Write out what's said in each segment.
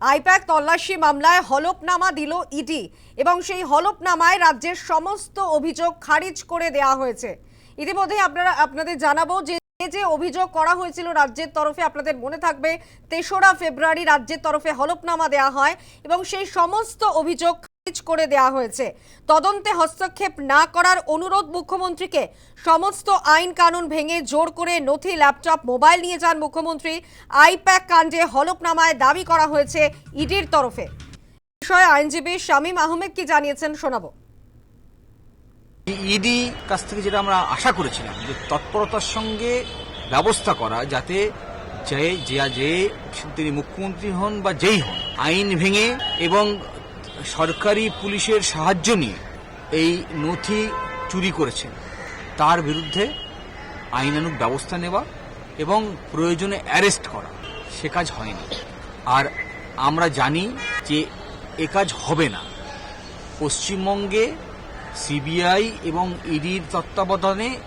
I-PAC তল্লাশি মামলায় হলফনামা দিল ইডি এবং সেই হলফনামায় রাজ্যের সমস্ত অভিযোগ খারিজ করে দেয়া হয়েছে। ইতিমধ্যে আপনারা, আপনাদের জানাব যে যে অভিযোগ করা হয়েছিল রাজ্যের তরফে, আপনাদের মনে থাকবে, তেসরা ফেব্রুয়ারি রাজ্যের তরফে হলফনামা দেয়া হয় এবং সেই সমস্ত অভিযোগ করে দেওয়া হয়েছে। তদন্তে হস্তক্ষেপ না করার অনুরোধ মুখ্যমন্ত্রীকে। সমস্ত আইন কানুন ভেঙে জোর করে নথি, ল্যাপটপ, মোবাইল নিয়ে যান মুখ্যমন্ত্রী। আইপ্যাক কাণ্ডে হলফনামায় দাবি করা হয়েছে ইডির তরফে। বিষয়ে আইনজীবী শামীম আহমেদ কি জানিয়েছেন শোনাবো। ইডি কাছ থেকে যেটা আমরা আশা করেছিলাম, যে তৎপরতার সঙ্গে ব্যবস্থা করা যাতে যে যে, তিনি মুখ্যমন্ত্রী হন বা যেই হন, আইন ভেঙে এবং সরকারি পুলিশের সাহায্য নিয়ে এই নথি চুরি করেছেন। তার বিরুদ্ধে আইনানুগ ব্যবস্থা নেওয়া এবং প্রয়োজনে অ্যারেস্ট করা, সে কাজ হয়নি। আর আমরা জানি যে এ কাজ হবে না। পশ্চিমবঙ্গে সিবিআই এবং ইডির তত্ত্বাবধানে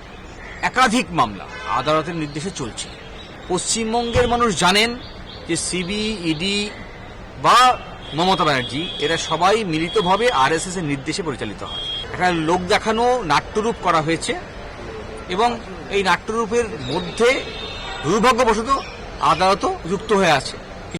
একাধিক মামলা আদালতের নির্দেশে চলছে। পশ্চিমবঙ্গের মানুষ জানেন যে সিবি, ইডি বা মমতা ব্যানার্জি, এরা সবাই মিলিতভাবে আরএসএস এর নির্দেশে পরিচালিত হয়। এখানে লোক দেখানো, নাট্যরূপ করা হয়েছে এবং এই নাট্যরূপের মধ্যে দুর্ভাগ্যবশত আদালতও যুক্ত হয়ে আছে।